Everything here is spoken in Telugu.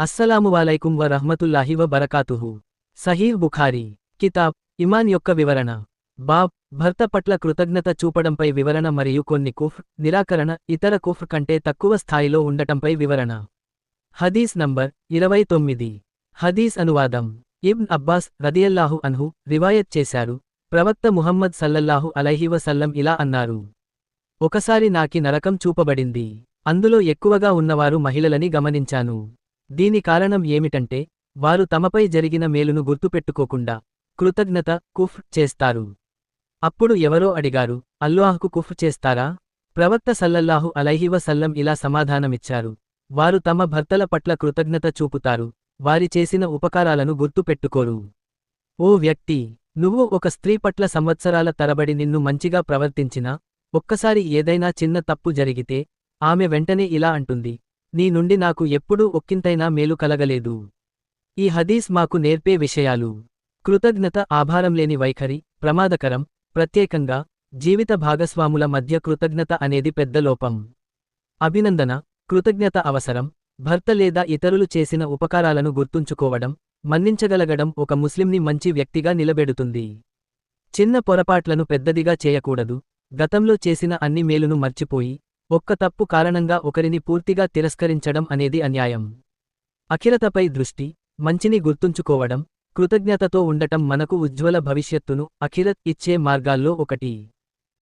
అస్సలామువాలైకుం వ రహ్మతుల్లాహి వ బరకాతుహు సహీహ్ బుఖారీ. కితాబ్. ఇమాన్ యొక్క వివరణ. బాబ్. భర్త పట్ల కృతజ్ఞత చూపడంపై వివరణ మరియు కొన్ని కుఫ్ నిరాకరణ ఇతర కుఫ్ కంటే తక్కువ స్థాయిలో ఉండటంపై వివరణ. హదీస్ నంబర్ ఇరవై తొమ్మిది. హదీస్ అనువాదం. ఇబ్న్ అబ్బాస్ రదియల్లాహు అన్హు రివాయత్ చేశారు. ప్రవక్త ముహమ్మద్ సల్లల్లాహు అలైహి వసల్లం ఇలా అన్నారు. ఒకసారి నాకి నరకం చూపబడింది. అందులో ఎక్కువగా ఉన్నవారు మహిళలని గమనించాను. దీని కారణం ఏమిటంటే వారు తమపై జరిగిన మేలును గుర్తుపెట్టుకోకుండా కృతజ్ఞత కుఫ్ చేస్తారు. అప్పుడు ఎవరో అడిగారు అల్లాహ్కు కుఫ్ చేస్తారా? ప్రవక్త సల్లల్లాహు అలైహివ సల్లం ఇలా సమాధానమిచ్చారు. వారు తమ భర్తల పట్ల కృతజ్ఞత చూపుతారు వారి చేసిన ఉపకారాలను గుర్తుపెట్టుకోరు. ఓ వ్యక్తి నువ్వు ఒక స్త్రీ పట్ల సంవత్సరాల తరబడి నిన్ను మంచిగా ప్రవర్తించినా ఒక్కసారి ఏదైనా చిన్న తప్పు జరిగితే ఆమె వెంటనే ఇలా అంటుంది నీ నుండి నాకు ఎప్పుడూ ఒక్కింతైనా మేలు కలగలేదు. ఈ హదీస్ మాకు నేర్పే విషయాలు. కృతజ్ఞత ఆభారంలేని వైఖరి ప్రమాదకరం ప్రత్యేకంగా జీవిత భాగస్వాముల మధ్య కృతజ్ఞత అనేది పెద్ద లోపం. అభినందన కృతజ్ఞత అవసరం భర్త లేదా ఇతరులు చేసిన ఉపకారాలను గుర్తుంచుకోవడం మన్నించగలగడం ఒక ముస్లింని మంచి వ్యక్తిగా నిలబెడుతుంది. చిన్న పొరపాట్లను పెద్దదిగా చేయకూడదు గతంలో చేసిన అన్ని మేలును మర్చిపోయి ఒక్క తప్పు కారణంగా ఒకరిని పూర్తిగా తిరస్కరించడం అనేది అన్యాయం. అఖిలతపై దృష్టి మంచిని గుర్తుంచుకోవడం కృతజ్ఞతతో ఉండటం మనకు ఉజ్వల భవిష్యత్తును అఖిరత్ ఇచ్చే మార్గాల్లో ఒకటి.